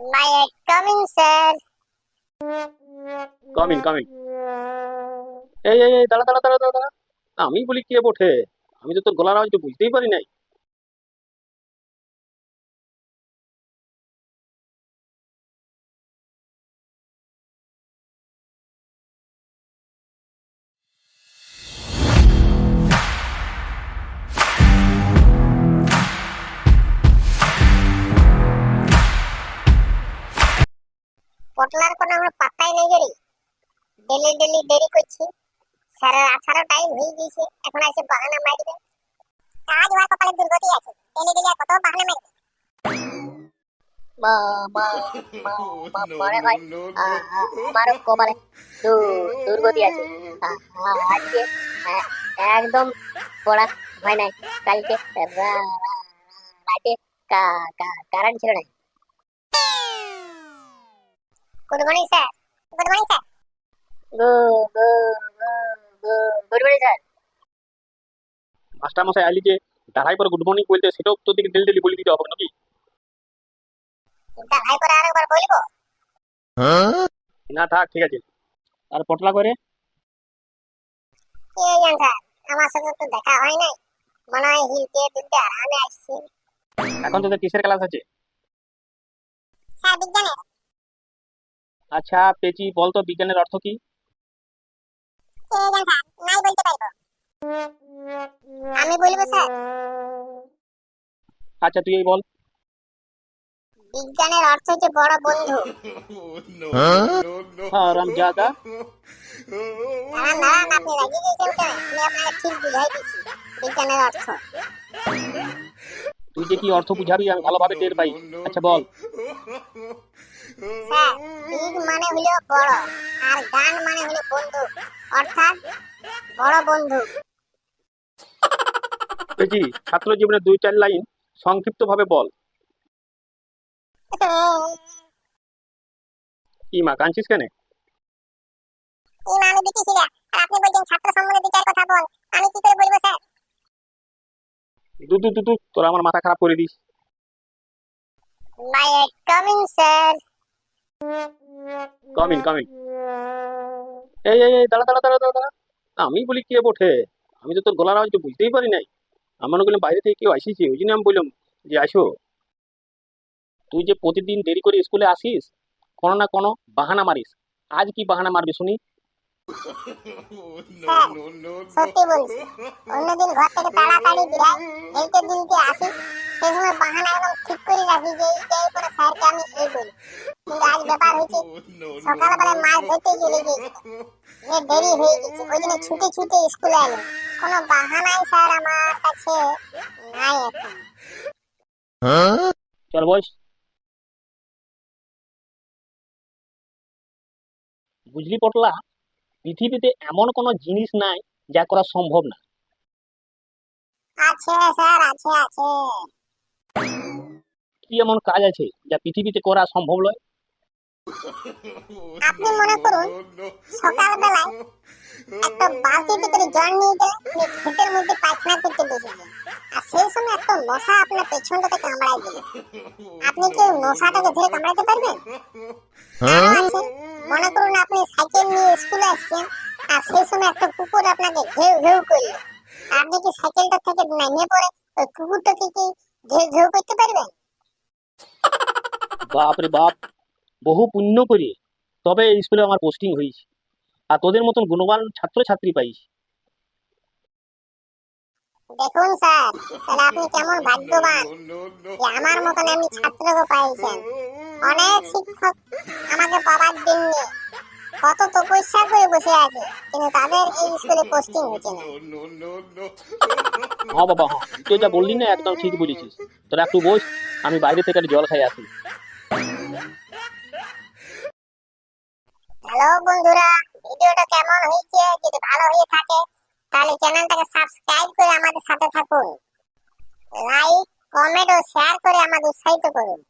May I come in, sir? Coming coming এই এই দাঁড়া দাঁড়া দাঁড়া দাঁড়া আমি বলি কে বটে? আমি তো তোর গলার আওয়াজ তো বুঝতেই পারি নাই। পটলার কোনো আমরা পাত্তাই নেই করি ডেলি ডেলি দেরি করছি স্যারের আসারও টাইম হয়ে গিয়েছে এখন এসে বাহানা মারবে কাজ হওয়ার কপালে দুর্গতি আছে ডেলি ডেলি কত বাহানা মারবে মা মা মনে হয় একদম পড়া হয় নাই কালকে রাতে ছিল না good morning sir good morning sir good morning sir master মশাই আইলি যে দাঁড়াই পরে গুড মর্নিং বলতে সেটাও তোর দিকে ডেলি ডেলি বলে দিতে হবে নাকি দাঁড়াই করে আরেকবার বলব না থাক ঠিক আছে আর পটলা করে কে জান স্যার আমার সাথে তো দেখা হয় নাই মনে হয় হিলতে দুলতে আরামে আসছি এখন তোদের কিসের ক্লাস আছে স্যার বিজ্ঞানের আচ্ছা পেচি বল তো বিজ্ঞানের অর্থ কি? নাই বলতে পারব আমি বলব স্যার। আচ্ছা তুই বল। বিজ্ঞানের অর্থ হচ্ছে বড় বন্ধু। হ্যাঁ রামজাদা দাঁড়ান দাঁড়ান আপনি রাগিয়ে গেছেন কেন আমি আপনাকে ঠিক বুঝাই দিচ্ছি বিজ্ঞানের অর্থ। তুই যে কি অর্থ বুঝাবি আমি ভালোভাবে টের পাই। আচ্ছা বল। স্যার বিগ মানে হলো বড় আর গান মানে হলো বন্ধু অর্থাৎ বড় বন্ধু। পেচি ছাত্র জীবনের দুই চার লাইন সংক্ষিপ্ত ভাবে বল। কি মা কাঁদছিস কেন? না আমি না আর আপনি বলছেন ছাত্র সম্বন্ধে দু চার কথা বল আমি কি করে বলব স্যার? দু দু দু দু তোরা আমার মাথা খারাপ করে দিস। মাই কামিং স্যার এই এই দাঁড়া দাঁড়া দাঁড়া দাঁড়া। আমি বলি কে বটে? আমি তো তোর গলার আওয়াজ তো বুঝতেই পারি নাই। আমার বললাম বাইরে থেকে কেউ আসিছে ওই জন্য আমি বললাম যে আসো তুই যে প্রতিদিন দেরি করে স্কুলে আসিস, কোনো না কোনো বাহানা মারিস। আজ কি বাহানা মারবি শুনি? স্যার সত্যি বলছি। অন্যদিন ঘর থেকে তাড়াতাড়ি বিরাই হেলতে দিলতে আসি সেই সময় বাহানা একদম ঠিক করে রাখি যে করে স্যারকে আমি এই বলি। কিন্তু আজ ব্যাপার হয়েছে সকালবেলায় মাছ ধরতে যে দেরি হয়ে গেছে ওই জন্য ছুটে ছুটে স্কুলে এলো। কোনো বাহানাই স্যার আমার কাছে নাই এখন। চল বস। বুঝলি পটলা? পৃথিবীতে এমন কোনো জিনিস নাই যা করা সম্ভব না। আছে স্যার আছে আছে। কি এমন কাজ আছে যা পৃথিবীতে করা সম্ভব নয়? আপনি মনে করুন সকালবেলায় একটা বালতির ভিতরে জল নিয়ে গেলে আপনি ক্ষেতের মধ্যে পায়খানা করতে বসেছেন আর সেই সময় একটা মশা আপনার পেছনটাতে কামড়ায় দিল আপনি কি মশাটাকে ধরে কামড়াতে পারবেন? মনে করুন স্কুলে আসছেন আর সেই সময় একটা কুকুর আপনাকে ঘেউ ঘেউ করল। আপনি কি সাইকেলটা থেকে নামিয়ে পড়ে ওই কুকুরটাকে কি ঘেউ ঘেউ করতে পারবেন? বাপ রে বাপ বহু পুণ্য করে। তবে এই স্কুলে আমার পোস্টিং হয়েছে। আর তোদের মতন গুণবান ছাত্র ছাত্রী পাইস। দেখুন স্যার তাহলে আপনি কেমন ভাগ্যবান যে আমার মতন আমি ছাত্রকে পাইছেন। অনেক শিক্ষক আমাকে পাবার জন্য কত তপস্যা করে বসে আছে কিন্তু তাদের এই স্কুলে পোস্টিং হচ্ছে না। হ্যাঁ বাবা হ্যাঁ। তুই যা বললি না একদম ঠিক বলেছিস। তোরা একটু বস আমি বাইরে থেকে জল খাই আসি। হ্যালো বন্ধুরা ভিডিওটা কেমন হয়েছে? যদি ভালো হয়ে থাকে তাহলে চ্যানেলটাকে সাবস্ক্রাইব করে আমাদের সাথে থাকুন। লাইক কমেন্ট ও শেয়ার করে আমাদের উৎসাহিত করুন।